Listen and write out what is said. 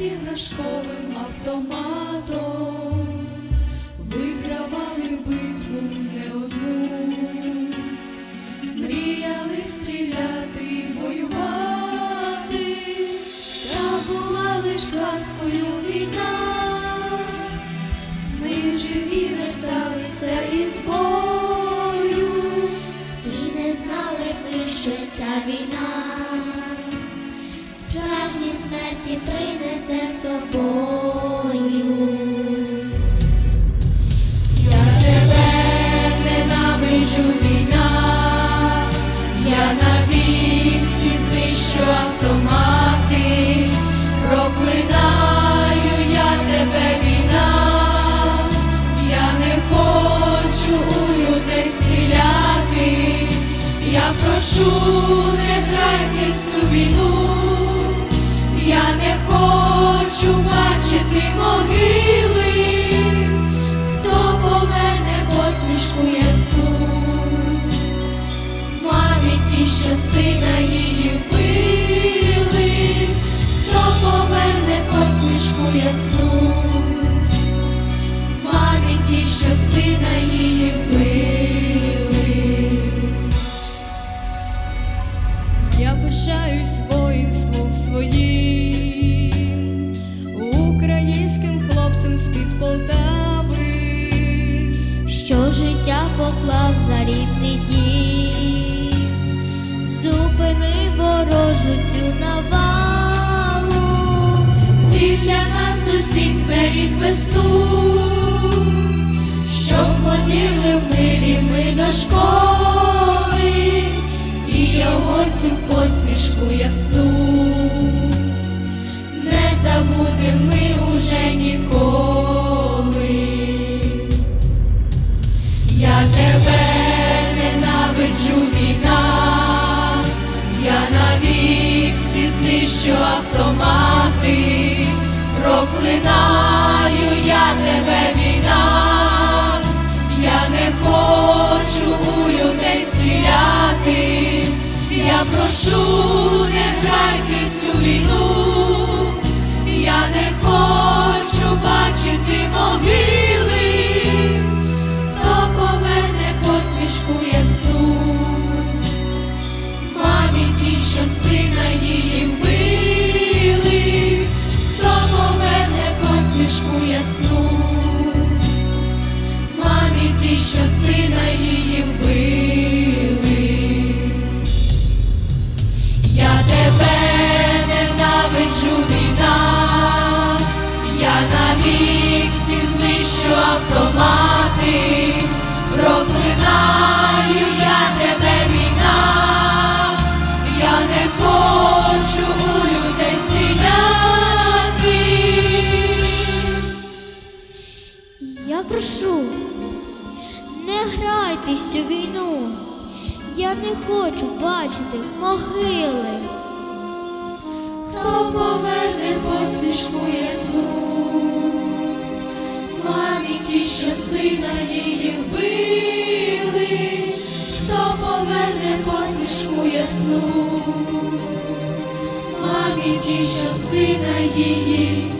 з іграшковим автоматом, вигравали битву не одну, мріяли стріляти, воювати, та була лиш казкою війна. Ми живі верталися із бою. І не знали ми, що ця війна справжні смерті принесе собою. Я тебе ненавиджу війна, я навік всі знищу автомати, проклинаю я тебе війна, я не хочу у людей стріляти, я прошу, не грайтесь у бачити поклав за рідний дім, зупини ворожу цю навалу, Він для нас усіх зберіг весту, щоб ходили в мирі ми до школи, знищу автомати, проклинаю я тебе війна, я не хочу у людей стріляти, я прошу, не автомати, проклинаю я тебе війна, я не хочу у людей стріляти. Я прошу, не грайтесь у війну, я не хочу бачити могили. Хто поверне посмішку ясну, мамі ті, що сина її вбили, хто поверне посмішку ясну, мамі ті, що сина її